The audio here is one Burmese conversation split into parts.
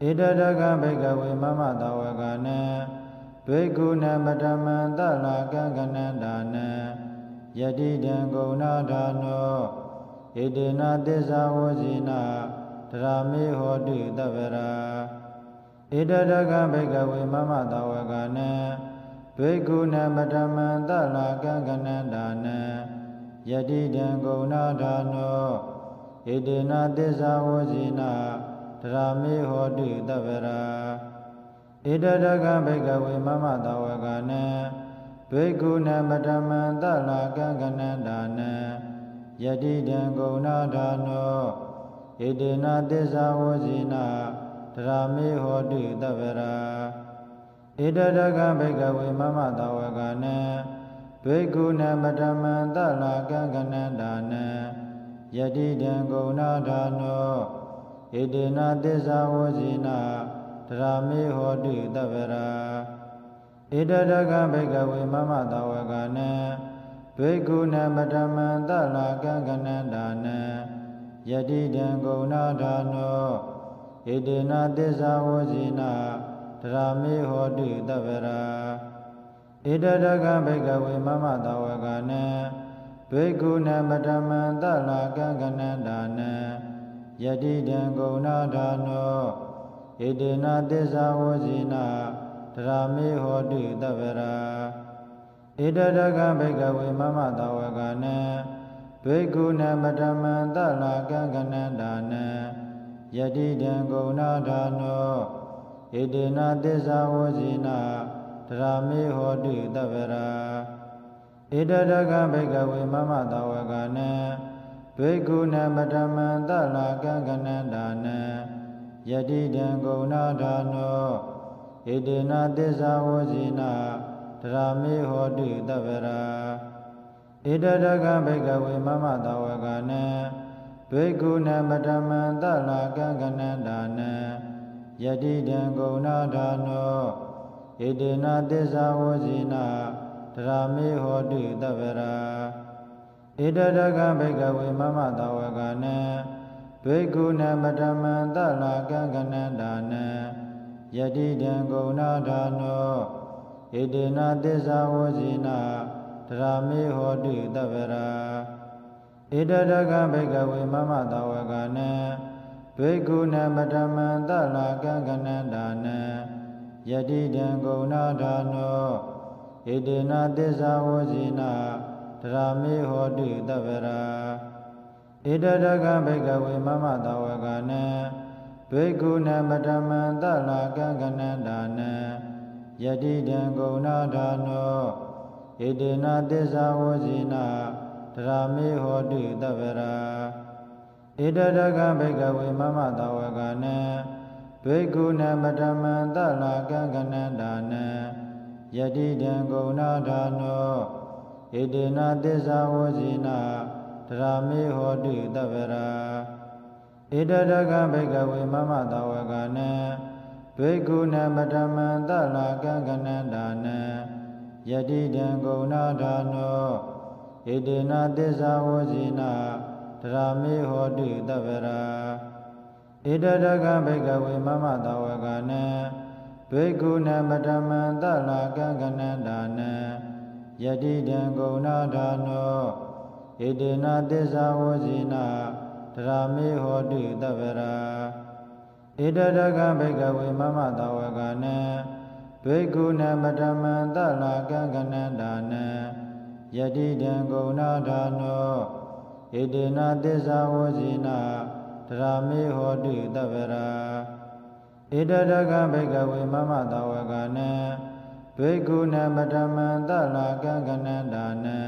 ဣတတကဘိကဝေမမတဝကနံဘိက္ခုနပထမံတလာကံကနန္တာနံယတိတံဂုဏဌာနောဣတေနသစ္စာဝဇိနာတရာမေဟောတုတဗရာဣတတကဘိကဝေမမတဝကနံဘိက္ခုနပထမံတလာကံကနန္တာနံယတိတံဂုဏဌာနောဣတေနသစ္စာဝဇိနာတ ရာမေဟောတုတဗရာဣတတကဘိကဝေမမတဝကနံဘိက္ခုနပထမံတလာကံကနန္တာနံယတိတံဂုဏဌာနောဣတေနသစ္စာဝဇိနာတရာမေဟောတုတဗရာဣတတကဘိကဝေမမတဝကနံဘိက္ခုနပထမံတလာကံကနန္တာနံယတိတံဂုဏဌာနော ဣတေနသစ္စာဝဇိနာတရာမေဟောတုတဗရာဣတတကဘိကဝေမမတဝကနံဘိက္ခုနပထမံတလာကံကနန္တာနံယတိတံဂုဏဌာနောဣတေနသစ္စာဝဇိနာတရာမေဟောတုတဗရာဣတတကဘိကဝေမမတဝကနံဘိက္ခုနပထမံတလာကံကနန္တာနံ ယတိတံဂုဏဌာနောဣတေနသစ္စာဝဇိနာတရာမေဟောတုတဗရာဣတတကဘိကဝေမမတဝကနံဘိက္ခုနပထမံတလာကံကနန္တာနံယတိတံဂုဏဌာနောဣတေနသစ္စာဝဇိနာတရာမေဟောတုတဗရာဣတတကဘိကဝေမမတဝကနံ ဘိက္ခုနပထမံတလာကံကနန္တာနံယတိတံဂုဏဌာနောဣတေနသစ္စာဝဇိနာတရာမေဟောတုတဗရာဣတတကဘိကဝေမမတဝကနံဘိက္ခုနပထမံတလာကံကနန္တာနံယတိတံဂုဏဌာနောဣတေနသစ္စာဝဇိနာတရာမေဟောတုတဗရာ ဣတတကဘိကဝေမမတဝကနံဘိက္ခုနပထမံတလာကံကနန္တာနံယတိတံဂုဏဌာနောဣတေနသစ္စာဝဇိနာတရာမေဟောတုတဗရာဣတတကဘိကဝေမမတဝကနံဘိက္ခုနပထမံတလာကံကနန္တာနံယတိတံဂုဏဌာနောဣတေနသစ္စာဝဇိနာတ ရာမေဟောတုတဗရာဣတတကဘိကဝေမမတဝကနံဘိက္ခုနပထမံတလာကံကနန္တာနံယတိတံဂုဏဌာနောဣတေနသစ္စာဝဇိနာတရာမေဟောတုတဗရာဣတတကဘိကဝေမမတဝကနံဘိက္ခုနပထမံတလာကံကနန္တာနံယတိတံဂုဏဌာနော ဣတေနသစ္စာဝဇိနာတရာမေဟောတုတဗရာဣတတကဘိကဝေမမတဝကနံဘိက္ခုနပထမံတလာကံကနန္တာနံယတိတံဂုဏဌာနောဣတေနသစ္စာဝဇိနာတရာမေဟောတုတဗရာဣတတကဘိကဝေမမတဝကနံဘိက္ခုနပထမံတလာကံကနန္တာနံ ယတိတံဂုဏဌာနောဣတေနသစ္စာဝဇိနာတရာမေဟောတုတဗရာဣတတကဘိကဝေမမတဝကနံဘိက္ခုနပထမံတလာကံကနန္တာနံယတိတံဂုဏဌာနောဣတေနသစ္စာဝဇိနာတရာမေဟောတုတဗရာဣတတကဘိကဝေမမတဝကနံ ဘိက္ခုနပထမံတလာကံကနန္တာနံ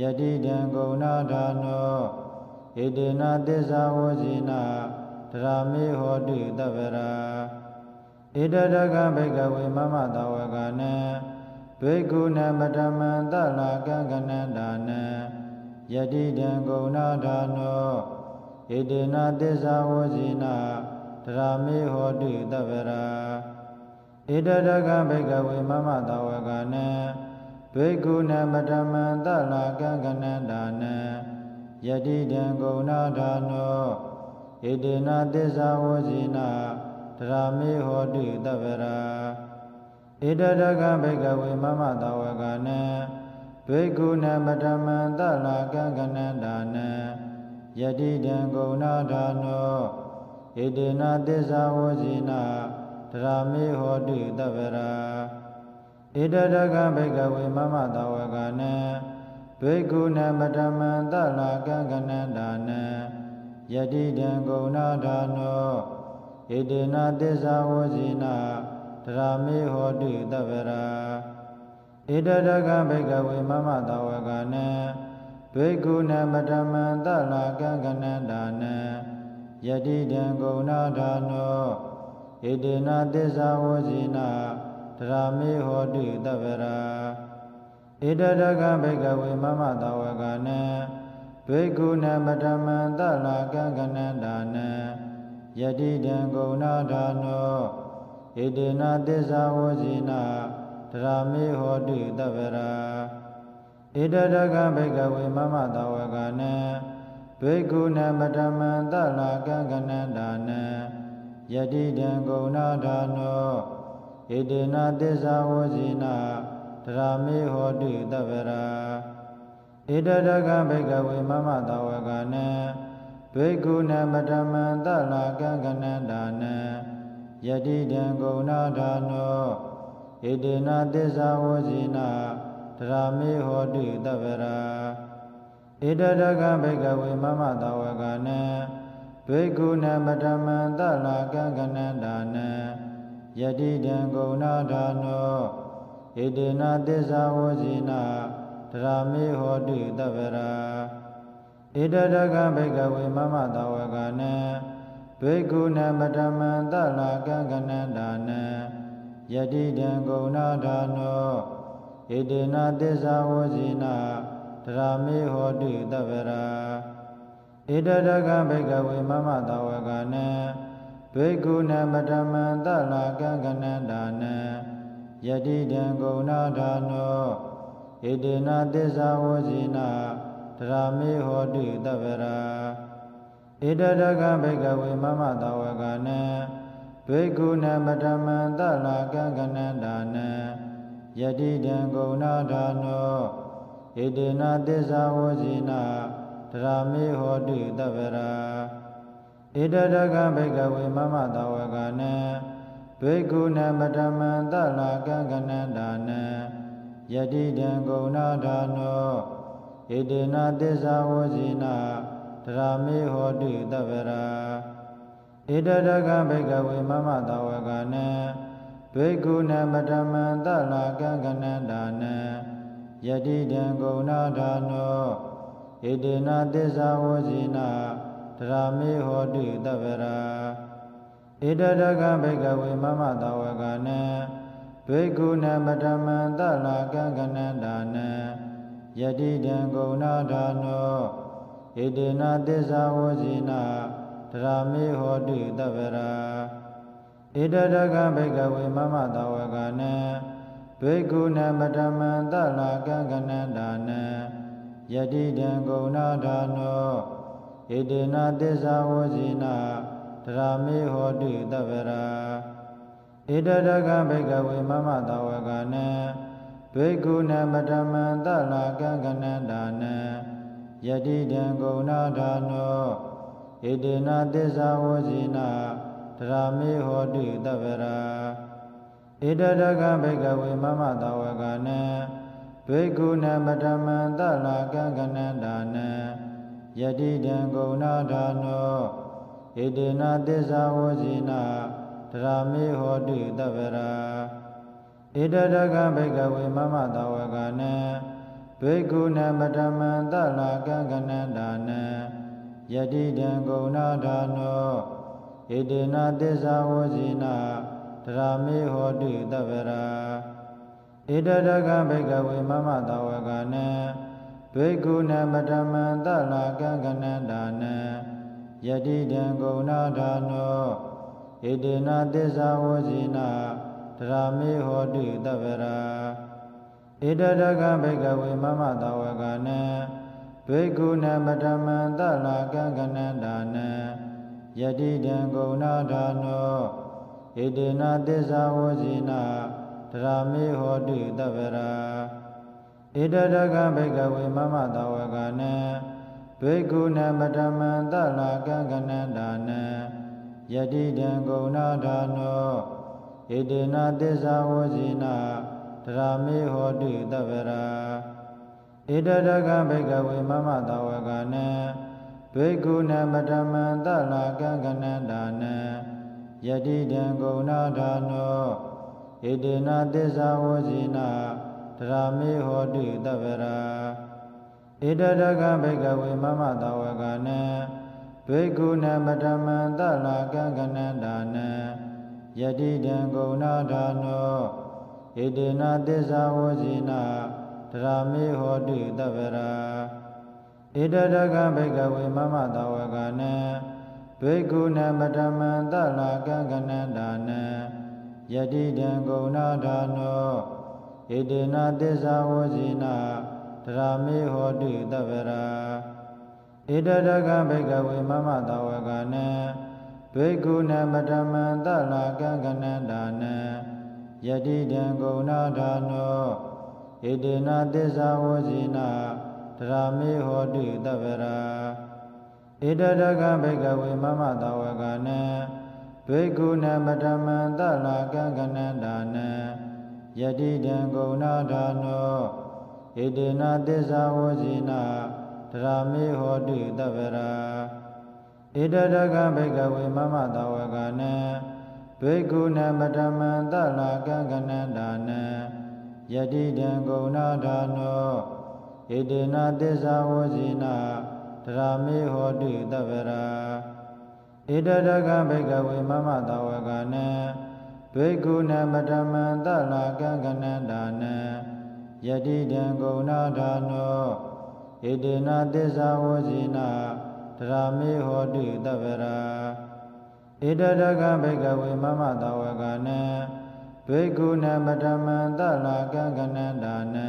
ယတိတံဂုဏဌာနောဣတေနသစ္စာဝဇိနာတရာမေဟောတုတဗရာဣတတကဘိကဝေမမတဝကနံဘိက္ခုနပထမံတလာကံကနန္တာနံယတိတံဂုဏဌာနောဣတေနသစ္စာဝဇိနာတရာမေဟောတုတဗရာ ဣတတကဘိကဝေမမတဝကနံဘိက္ခုနပထမံတလာကံကနန္တာနံယတိတံဂုဏဌာနောဣတေနသစ္စာဝဇိနာတတရာမေဟောတုတဗရာဣတတကဘိကဝေမမတဝကနံဘေကုဏမတမံတလာကံကနန္တာနံယတိတံဂုဏဌာနောဣတေနသစ္စာဝဇိနာ တရာမေဟောတုတဗရာဣတတကဘိကဝေမမတဝကနံဘေကုဏမတမံတလာကံကနန္တာနံယတိတံဂုဏဌာနောဣတေနသစ္စာဝဇိနာတရာမေဟောတုတဗရာဣတတကဘိကဝေမမတဝကနံဘေကုဏမတမံတလာကံကနန္တာနံယတိတံဂုဏဌာနော ဣတေနသစ္စာဝဇိနာတရာမေဟောတုတဗရာဣတတကဘိကဝေမမတဝကနံဘေကုဏမတမံတလာကံကနန္တာနံယတိတံဂုဏဌာနောဣတေနသစ္စာဝဇိနာတရာမေဟောတုတဗရာဣတတကဘိကဝေမမတဝကနံဘေကုဏမတမံတလာကံကနန္တာနံ ယတိတံဂုဏဌာနောဣတေနသစ္စာဝဇိနာတရာမေဟောတုတဗရာဣတတကဘိကဝေမမတဝကနံဘေကုဏမတမံတလာကံကနန္တာနံယတိတံဂုဏဌာနောဣတေနသစ္စာဝဇိနာတရာမေဟောတုတဗရာဣတတကဘိကဝေမမတဝကနံ ဘေကုဏမတမံတလာကံကနန္တာနံယတိတံဂုဏဌာနောဣတေနသစ္စာဝဇိနာတရာမေဟောတုတဗရာဣတတကဘိကဝေမမတဝကနံဘေကုဏမတမံတလာကံကနန္တာနံယတိတံဂုဏဌာနောဣတေနသစ္စာဝဇိနာတရာမေဟောတုတဗရာ ဣတတကဘိကဝေမမတဝကနံဘေကုဏမတမံတလာကံကနန္တာနံယတိတံဂုဏဌာနောဣတေနသစ္စာဝဇိနာတရာမေဟောတုတဗရာဣတတကဘိကဝေမမတဝကနံဘေကုဏမတမံတလာကံကနန္တာနံယတိတံဂုဏဌာနောဣတေနသစ္စာဝဇိနာ တရာမေဟောတုတဗရာဣတတကဘိကဝေမမတဝကနံဘေကုဏမတမံတလာကံကနန္တာနံယတိတံဂုဏဌာနောဣတေနသစ္စာဝဇိနာတရာမေဟောတုတဗရာဣတတကဘိကဝေမမတဝကနံဘေကုဏမတမံတလာကံကနန္တာနံယတိတံဂုဏဌာနော ဣတေနသစ္စာဝဇိနာတရာမေဟောတုတဗရာဣတတကဘိကဝေမမတဝကနံဘေကုဏမတမံတလာကံကနန္တာနံယတိတံဂုဏဌာနောဣတေနသစ္စာဝဇိနာတရာမေဟောတုတဗရာဣတတကဘိကဝေမမတဝကနံဘေကုဏမတမံတလာကံကနန္တာနံ ယတိတံဂုဏဌာနောဣတေနသစ္စာဝဇိနာတရာမေဟောတုတဗရာဣတတကဘိကဝေမမတဝကနံဘေကုဏမတမံတလာကံကနန္တာနံယတိတံဂုဏဌာနောဣတေနသစ္စာဝဇိနာတရာမေဟောတုတဗရာဣတတကဘိကဝေမမတဝကနံ ဘေကုဏမတမံတလာကံကနန္တာနံယတိတံဂုဏဌာနောဣတေနသစ္စာဝဇိနာတရာမေဟောတုတဗရာဣတတကဘိကဝေမမတဝကနံဘေကုဏမတမံတလာကံကနန္တာနံယတိတံဂုဏဌာနောဣတေနသစ္စာဝဇိနာတရာမေဟောတုတဗရာ ဣတတကဘိကဝေမမတဝကနံဘေကုဏမတမံတလာကံကနန္တာနံယတိတံဂုဏဌာနောဣတေနသစ္စာဝဇိနာတရာမေဟောတုတဗရာဣတတကဘိကဝေမမတဝကနံဘေကုဏမတမံတလာကံကနန္တာနံယတိတံဂုဏဌာနောဣဣတေနသစ္စာဝဇိနာတ ရာမေဟောတုတဗ္ဗရာဣတတကဘိကဝေမမတဝကနံဘေကုဏပထမံတလာကံကနန္ဒာနံယတိတံဂုဏဌာနောဣတေနသစ္စာဝဇိနာတရာမေဟောတုတဗ္ဗရာဣတတကဘိကဝေမမတဝကနံဘေကုဏပထမံတလာကံကနန္ဒာနံယတိတံဂုဏဌာနော ဣတေနသစ္စာဝဇိနာတရာမေဟောတုတဗ္ဗရာဣတတကဘိကဝေမမတဝကနံဘေကုဏပထမံတလာကံကနန္ဒာနံယတိတံဂုဏဌာနောဣတေနသစ္စာဝဇိနာတရာမေဟောတုတဗ္ဗရာဣတတကဘိကဝေမမတဝကနံဘေကုဏပထမံတလာကံကနန္ဒာနံ ယတိတံဂုဏဌာနောဣတေနသစ္စာဝဇိနာတရာမေဟောတုတဗ္ဗရာဣတတကဘိကဝေမမတဝကနံဘေကုဏပထမံတလာကံကနန္ဒာနံယတိတံဂုဏဌာနောဣတေနသစ္စာဝဇိနာတရာမေဟောတုတဗ္ဗရာဣတတကဘိကဝေမမတဝကနံ ဘေကုဏပထမံတလာကံကနန္ဒာနံယတိတံဂုဏဌာနောဣတေနသစ္စာဝဇိနာတရာမေဟောတုတဗ္ဗရာဣတတကဘိကဝေမမတဝကနံဘေကုဏပထမံတလာကံကနန္ဒာနံယတိတံဂုဏဌာနောဣတေနသစ္စာဝဇိနာတရာမေဟောတုတဗ္ဗရာ ဣတတကဘိကဝေမမတဝကနံဘေကုဏပထမံတလာကံကနန္ဒာနံယတိတံဂုဏဌာနောဣတေနသစ္စာဝဇိနာတရာမေဟောတုတဗ္ဗရာဣတတကဘိကဝေမမတဝကနံဘေကုဏပထမံတလာကံကနန္ဒာနံ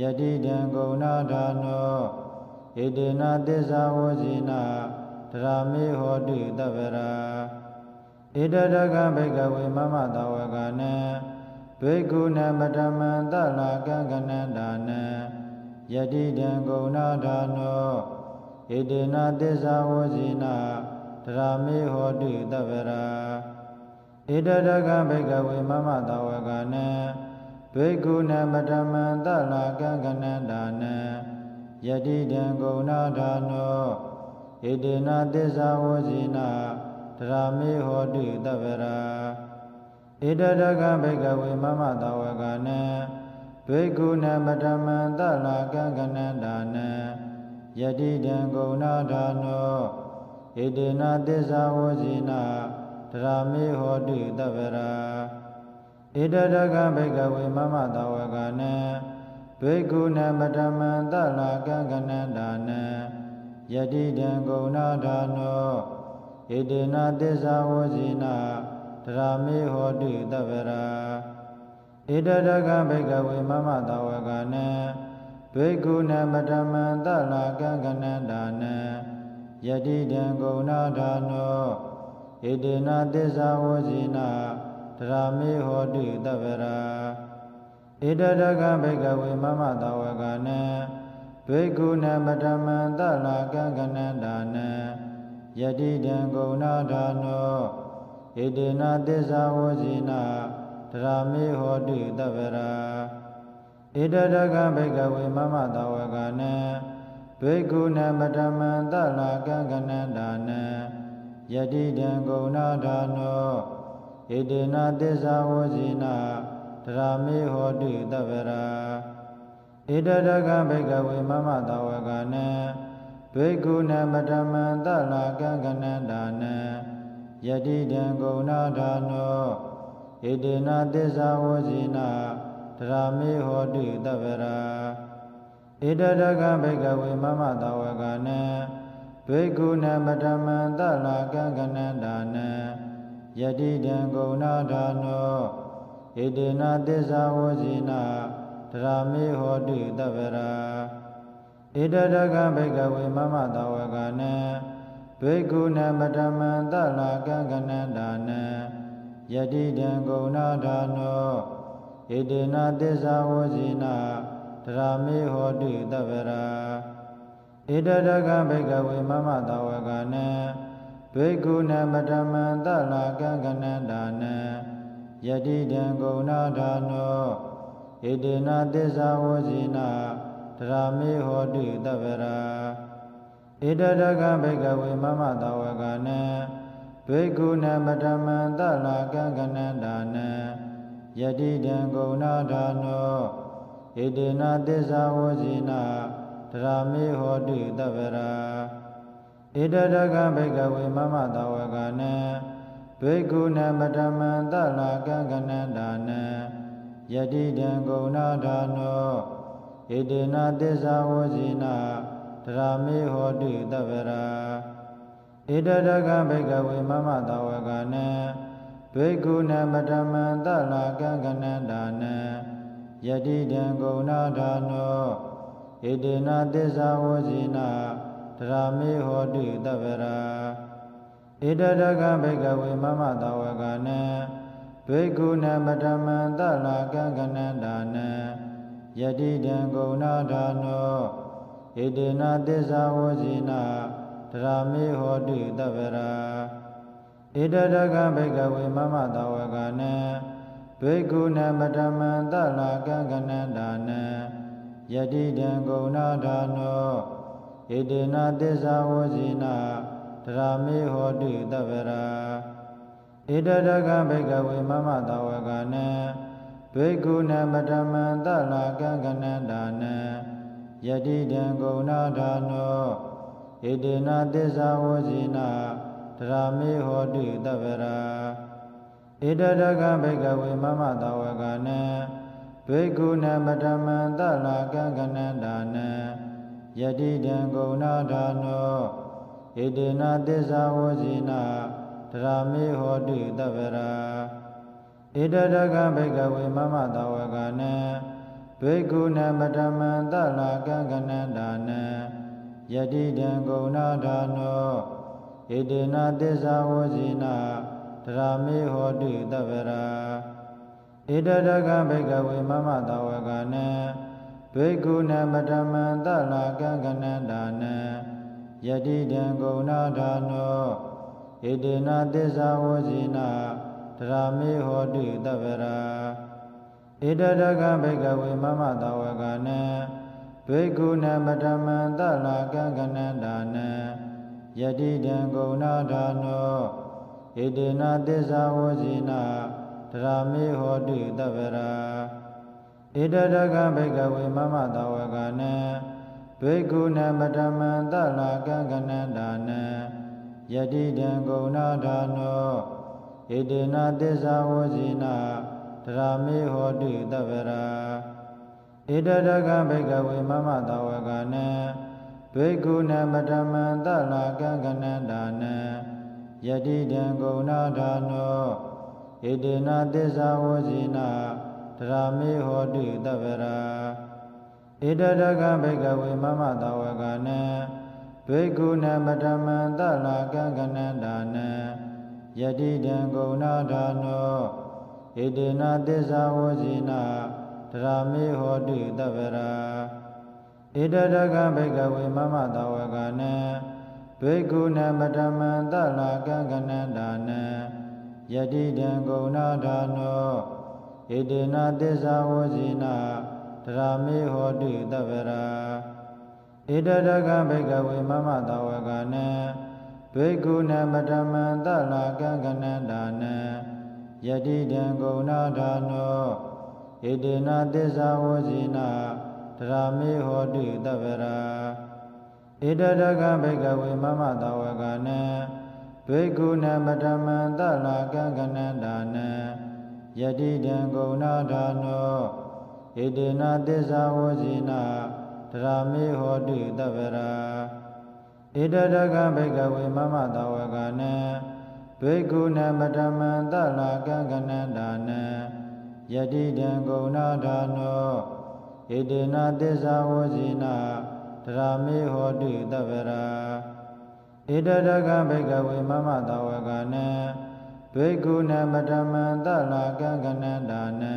ယတိတံဂုဏဌာနောဣတေနသစ္စာဝဇိနာတ ရာမေဟောတုတဗ္ဗရာဣတတကဘိကဝေမမတဝကနံဘေကုဏပထမံတလာကံကနန္ဒာနံယတိတံဂုဏဌာနောဣတေနသစ္စာဝဇိနာတရာမေဟောတုတဗ္ဗရာဣတတကဘိကဝေမမတဝကနံဘေကုဏပထမံတလာကံကနန္ဒာနံယတိတံဂုဏဌာနော ဣတေနသစ္စာဝဇိနာတရာမေဟောတုတဗ္ဗရာဣတတကဘိကဝေမမတဝကနံဘေကုဏပထမံတလာကံကနန္ဒာနံယတိတံဂုဏဌာနောဣတေနသစ္စာဝဇိနာတရာမေဟောတုတဗ္ဗရာဣတတကဘိကဝေမမတဝကနံဘေကုဏပထမံတလာကံကနန္ဒာနံ ယတိတံဂုဏဌာနောဣတေနသစ္စာဝဇိနာတရာမေဟောတုတဗ္ဗရာဣတတကဘိကဝေမမတဝကနံဘေကုဏပထမံတလာကံကနန္ဒာနံယတိတံဂုဏဌာနောဣတေနသစ္စာဝဇိနာတရာမေဟောတုတဗ္ဗရာဣတတကဘိကဝေမမတဝကနံ ဘေကုဏပထမံတလာကံကနန္ဒာနံယတိတံဂုဏဌာနောဣတေနသစ္စာဝဇိနာတရာမေဟောတုတဗ္ဗရာဣတတကဘိကဝေမမတဝကနံဘေကုဏပထမံတလာကံကနန္ဒာနံယတိတံဂုဏဌာနောဣတေနသစ္စာဝဇိနာတရာမေဟောတုတဗ္ဗရာ ဣတတကဘိကဝေမမတဝကနံဘေကုဏပထမံတလာကံကနန္ဒာနံယတိတံဂုဏဌာနောဣတေနသစ္စာဝဇိနာတရာမေဟောတုတဗ္ဗရာဣတတကဘိကဝေမမတဝကနံဘေကုဏပထမံတလာကံကနန္ဒာနံယတိတံဂုဏဌာနောဣတေနသစ္စာဝဇိနာ တရာမေဟောတုတဗ္ဗရာဣတတကဘိကဝေမမတဝကနံဘေကုဏပထမံတလာကံကနန္ဒာနံယယတိတံဂုဏဌာနောဣတေနသစ္စာဝဇိနာတရာမေဟောတုတဗရာဣတတကံဘိကဝေမမတဝကနံဘိက္ခုနမတမံတလာကံကနန္တာနံယတိတံဂုဏဌာနော ဣတေနသစ္စာဝဇိနာတရာမေဟောတုတဗရာဣတတကံဘိကဝေမမတဝကနံဘိက္ခုနမတမံတလာကံကနန္တာနံယတိတံဂုဏဌာနောဣတေနသစ္စာဝဇိနာတရာမေဟောတုတဗရာဣတတကံဘိကဝေမမတဝကနံဘိက္ခုနမတမံတလာကံကနန္တာနံ ယတိတံဂုဏဌာနောဣတေနသစ္စာဝဇိနာတရာမေဟောတုတဗရာဣတတကံဘိကဝေမမတဝကနံဘိက္ခုနမတမံတလာကံကနန္တာနံယတိတံဂုဏဌာနောဣတေနသစ္စာဝဇိနာတရာမေဟောတုတဗရာဣတတကံဘိကဝေမမတဝကနံ ဘိက္ခုနမတမံတလာကံကနန္တာနံယတိတံဂုဏဌာနောဣတေနသစ္စာဝဇိနာတရာမေဟောတုတဗရာဣတတကံဘိကဝေမမတဝကနံဘိက္ခုနမတမံတလာကံကနန္တာနံယတိတံဂုဏဌာနောဣတေနသစ္စာဝဇိနာတရာမေဟောတုတဗရာ ဣတတကံဘိကဝေမမတဝကနံဘိက္ခုနမတမံတလာကံကနန္တာနံယတိတံဂုဏဌာနောဣတေနသစ္စာဝဇိနာတရာမေဟောတုတဗရာဣတတကံဘိကဝေမမတဝကနံဘိက္ခုနမတမံတလာကံကနန္တာနံယတိတံဂုဏဌာနောဣတေနသစ္စာဝဇိနာ တရာမေဟောတုတဗရာဣတတကံဘိကဝေမမတဝကနံဘိက္ခုနမတမံတလာကံကနန္တာနံယတိတံဂုဏဌာနောဣတေနသစ္စာဝဇိနာတရာမေဟောတုတဗရာဣတတကံဘိကဝေမမတဝကနံဘိက္ခုနမတမံတလာကံကနန္တာနံယတိတံဂုဏဌာနော ဣတေနသစ္စာဝဇိနာတရာမေဟောတုတဗရာဣတတကံဘိကဝေမမတဝကနံဘိက္ခုနမတမံတလာကံကနန္တာနံယတိတံဂုဏဌာနောဣတေနသစ္စာဝဇိနာတရာမေဟောတုတဗရာဣတတကံဘိကဝေမမတဝကနံဘိက္ခုနမတမံတလာကံကနန္တာနံ ယတိတံဂုဏဌာနောဣတေနသစ္စာဝဇိနာတရာမေဟောတုတဗရာဣတတကံဘိကဝေမမတဝကနံဘိက္ခုနမတမံတလာကံကနန္တာနံယတိတံဂုဏဌာနောဣတေနသစ္စာဝဇိနာတရာမေဟောတုတဗရာဣတတကံဘိကဝေမမတဝကနံ ဘိက္ခုနမတမံတလာကံကနန္တာနံယတိတံဂုဏဌာနောဣတေနသစ္စာဝဇိနာတရာမေဟောတုတဗရာဣတတကံဘိကဝေမမတဝကနံဘိက္ခုနမတမံတလာကံကနန္တာနံယတိတံဂုဏဌာနောဣတေနသစ္စာဝဇိနာတရာမေဟောတုတဗရာ ဣတတကံဘိကဝေမမတဝကနံဘိက္ခုနမတမံတလာကံကနန္တာနံယတိတံဂုဏဌာနောဣတေနသစ္စာဝဇိနာတရာမေဟောတုတဗရာဣတတကံဘိကဝေမမတဝကနံဘိက္ခုနမတမံတလာကံကနန္တာနံယတိတံဂုဏဌာနောဣတေနသစ္စာဝဇိနာတ ရာမေဟောတုတဗရာဣတတကံဘိကဝေမမတဝကနံဘိက္ခုနမတမံတလာကံကနန္တာနံယတိတံဂုဏဌာနောဣတေနသစ္စာဝဇိနာတရာမေဟောတုတဗရာဣတတကံဘိကဝေမမတဝကနံဘဘေကုဏပတမံတလာကံကနန္တာနံ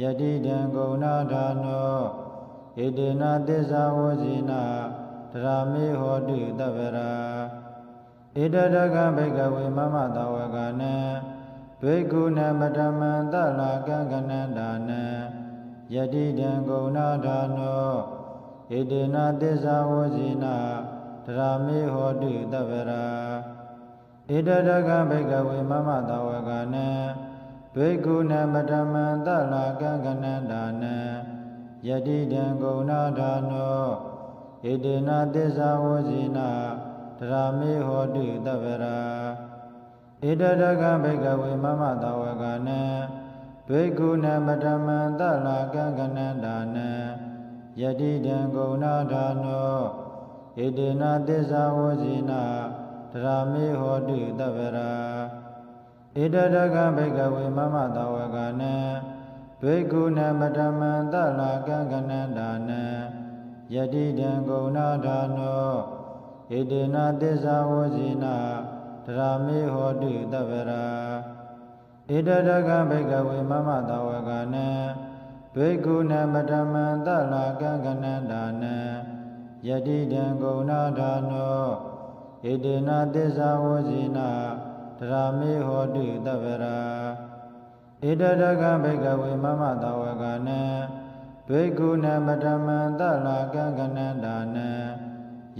ယတိတံဂုဏဌာနော ဣတေနသစ္စာဝဇိနာတရာမေဟောတုတဗရာဣတတကံဘိကဝေမမတဝကနံဘေကုဏပတမံတလာကံကနန္တာနံယတိတံဂုဏဌာနောဣတေနသစ္စာဝဇိနာတရာမေဟောတုတဗရာဣတတကံဘိကဝေမမတဝကနံဘေကုဏပတမံတလာကံကနန္တာနံ ယတိတံဂုဏဌာနောဣတေနသစ္စာဝဇိနာတရာမေဟောတုတဗရာဣတတကံဘိကဝေမမတဝကနံဘေကုဏပတမံတလာကံကနန္တာနံယတိတံဂုဏဌာနောဣတေနသစ္စာဝဇိနာတရာမေဟောတုတဗရာဣတတကံဘိကဝေမမတဝကနံ ဘေကုဏပတမံတလာကံကနန္တာနံယတိတံဂုဏဌာနောဣတေနသစ္စာဝဇိနာတရာမေဟောတုတဗရာဣတတကံဘိကဝေမမတဝကနံဘေကုဏပတမံတလာကံကနန္တာနံယတိတံဂုဏဌာနောဣတေနသစ္စာဝဇိနာတရာမေဟောတုတဗရာ ဣတတကံဘိကဝေမမတဝကနံဘေကုဏပတမံတလာကံကနန္တာနံ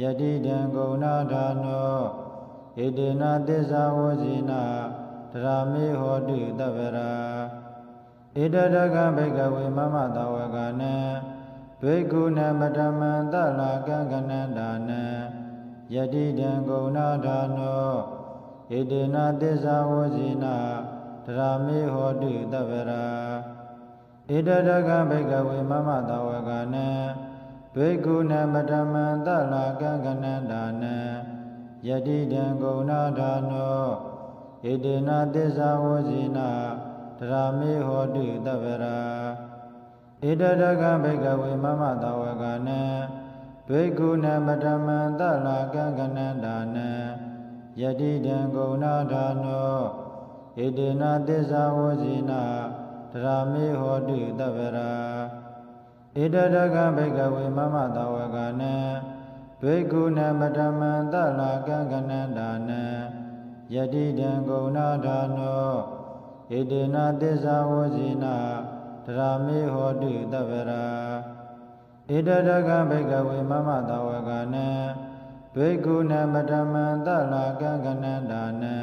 ယတိတံဂုဏဌာနောဣတေနသစ္စာဝဇိနာတရာမေဟောတုတဗရာဣတတကံဘိကဝေမမတဝကနံဘေကုဏပတမံတလာကံကနန္တာနံယတိတံဂုဏဌာနောဣတေနသစ္စာဝဇိနာတ ရာမေဟောတုတဗရာဣတတကံဘိကဝေမမတဝကနံဘေကုဏပတမံတလာကံကနန္တာနံယတိတံဂုဏဌာနောဣတေနသစ္စာဝဇိနာတရာမေဟောတုတဗရာဣတတကံဘိကဝေမမတဝကနံဘေကုဏပတမံတလာကံကနန္တာနံယတိတံဂုဏဌာနော ဣတေနသစ္စာဝဇိနာတရာမေဟောတုတဗရာဣတတကံဘိကဝေမမတဝကနံဘေကုဏပတမံတလာကံကနန္တာနံယတိတံဂုဏဌာနောဣတေနသစ္စာဝဇိနာတရာမေဟောတုတဗရာဣတတကံဘိကဝေမမတဝကနံဘေကုဏပတမံတလာကံကနန္တာနံ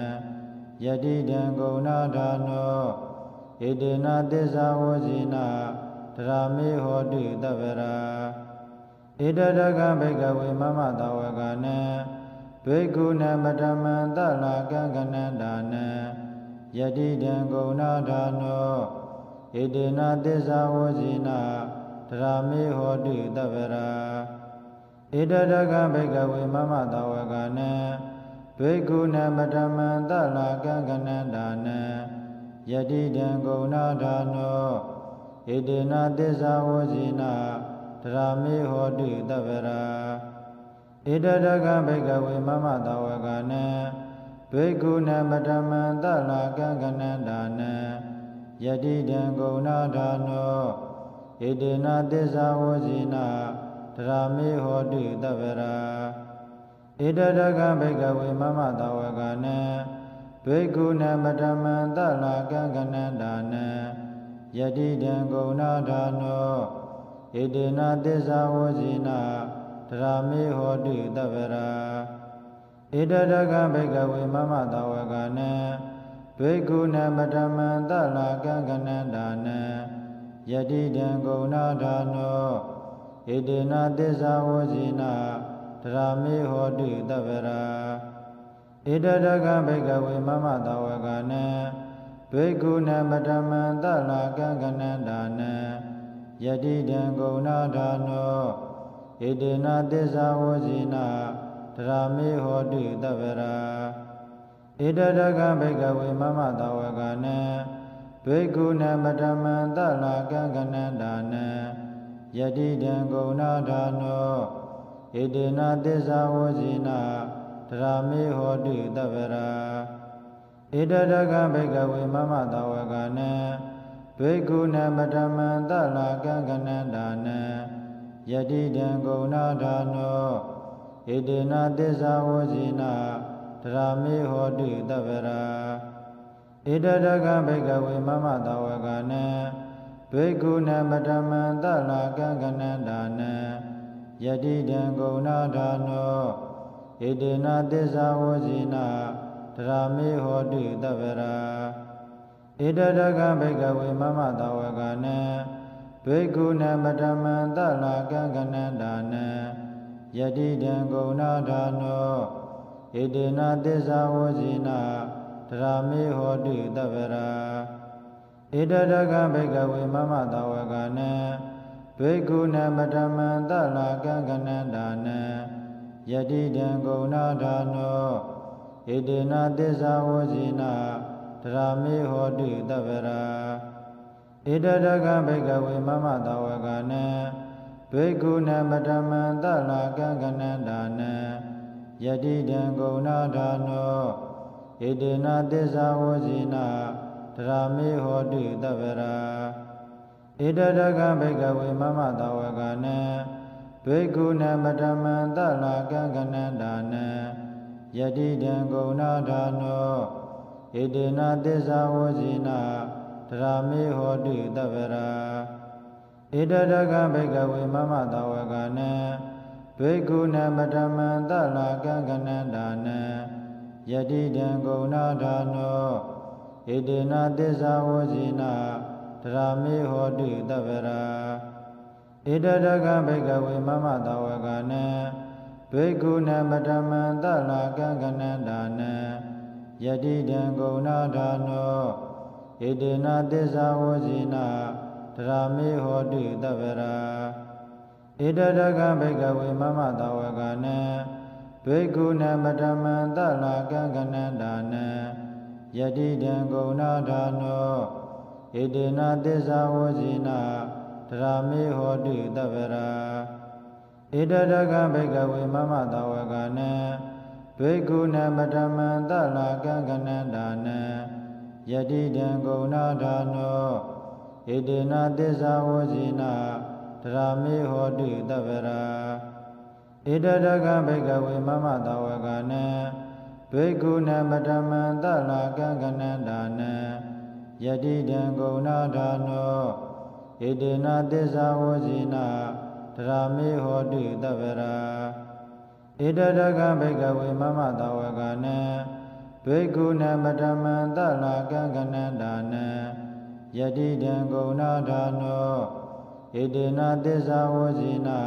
ယတိတံဂုဏဌာနောဣတေနသစ္စာဝဇိနာတရာမေဟောတုတဗရာဣတတကံဘိကဝေမမတဝကနံဘေကုဏပတမံတလာကံကနန္တာနံယတိတံဂုဏဌာနောဣတေနသစ္စာဝဇိနာတရာမေဟောတုတဗရာဣတတကံဘိကဝေမမတဝကနံ ဘေကုဏပတမံတလာကံကနန္တာနံယတိတံဂုဏဌာနောဣတေနသစ္စာဝဇိနာတရာမေဟောတုတဗရာဣတတကံဘိကဝေမမတဝကနံဘေကုဏပတမံတလာကံကနန္တာနံယတိတံဂုဏဌာနောဣတေနသစ္စာဝဇိနာတရာမေဟောတုတဗရာ ဣတတကံဘိကဝေမမတဝကနံဘေကုဏပတမံတလာကံကနန္တာနံယတိတံဂုဏဌာနောဣတေနသစ္စာဝဇိနာတရာမေဟောတုတဗရာဣတတကံဘိကဝေမမတဝကနံဘေကုဏပတမံတလာကံကနန္တာနံယတိတံဂုဏဌာနောဣတေနသစ္စာဝဇိနာ တရာမေဟောတုတဗရာဣတတကံဘိကဝေမမတဝကနံဘေကုဏပတမံတလာကံကနန္တာနံယတိတံဂုဏဌာနောဣတေနသစ္စာဝဇိနာတရာမေဟောတုတဗရာဣတတကံဘိကဝေမမတဝကနံဘေကုဏပတမံတလာကံကနန္တာနံယတိတံဂုဏဌာနော ဣတေနသစ္စာဝဇိနာတရာမေဟောတုတဗရာဣဣတတကဘိကဝေမမတဝကနံဘေကုဏပတမံတလာကံကနန္တာနံယတိတံဂုဏဌာနောဣတေနသစ္စာဝဇိနာတရာမေဟောတုတဗရာဣတတကဘိကဝေမမတဝကနံဘေကုဏပတမံတလာကံကနန္တာနံ ယတိတံဂုဏဌာနောဣတေနသစ္စာဝဇိနာတရာမေဟောတုတဗရာဣတတကဘိကဝေမမတဝကနံဘေကုဏပတမံတလာကံကနန္တာနံယတိတံဂုဏဌာနောဣတေနသစ္စာဝဇိနာတရာမေဟောတုတဗရာဣတတကဘိကဝေမမတဝကနံ ဘေကုဏပတမံတလာကံကနန္တာနံယတိတံဂုဏဌာနောဣတေနသစ္စာဝဇိနာတရာမေဟောတုတဗရာဣတတကဘိကဝေမမတဝကနံဘေကုဏပတမံတလာကံကနန္တာနံယတိတံဂုဏဌာနောဣတေနသစ္စာဝဇိနာတရာမေဟောတုတဗရာ ဣတတကဘိကဝေမမတဝကနံဘေကုဏပတမံတလာကံကနန္တာနံယတိတံဂုဏဌာနောဣတေနသစ္စာဝဇိနာတရာမေဟောတုတဗရာဣတတကဘိကဝေမမတဝကနံဘေကုဏပတမံတလာကံကနန္တာနံယတိတံဂုဏဌာနောဣတေနသစ္စာဝဇိနာ တရာမေဟောတုတဗရာဣတတကဘိကဝေမမတဝကနံဘေကုဏပတမံတလာကံကနန္တာနံယတိတံဂုဏဌာနောဣတေနသစ္စာဝဇိနာတရာမေဟောတုတဗရာဣတတကဘိကဝေမမတဝကနံဘေကုဏပတမံတလာကံကနန္တာနံယတိတံဂုဏဌာနော ဣတေနသစ္စာဝဇိနာတရာမေဟောတုတဗရာဣတတကဘိကဝေမမတဝကနံဘေကုဏပတမံတလာကံကနန္တာနံယတိတံဂုဏဌာနောဣတေနသစ္စာဝဇိနာတရာမေဟောတုတဗရာဣတတကဘိကဝေမမတဝကနံဘေကုဏပတမံတလာကံကနန္တာနံ ယတိတံဂုဏဌာနောဣတေနသစ္စာဝဇိနာတရာမေဟောတုတဗရာဣတတကဘိကဝေမမတဝကနံဘေကုဏပတမံတလာကံကနန္တာနံယတိတံဂုဏဌာနောဣတေနသစ္စာဝဇိနာ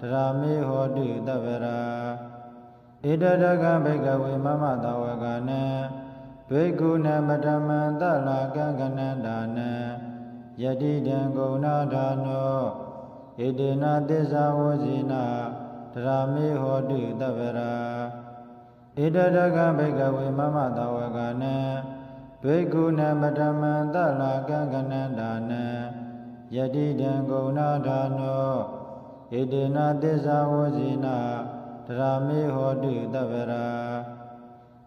တရာမေဟောတုတဗရာဣတတကဘိကဝေမမတဝကနံ ဘေကုဏပတမံတလာကံကနန္တာနံယတိတံဂုဏဌာနောဣတေနသစ္စာဝဇိနာတရာမေဟောတုတဗရာဣတတကဘိကဝေမမတဝကနံဘေကုဏပတမံတလာကံကနန္တာနံယတိတံဂုဏဌာနောဣတေနသစ္စာဝဇိနာတရာမေဟောတုတဗရာ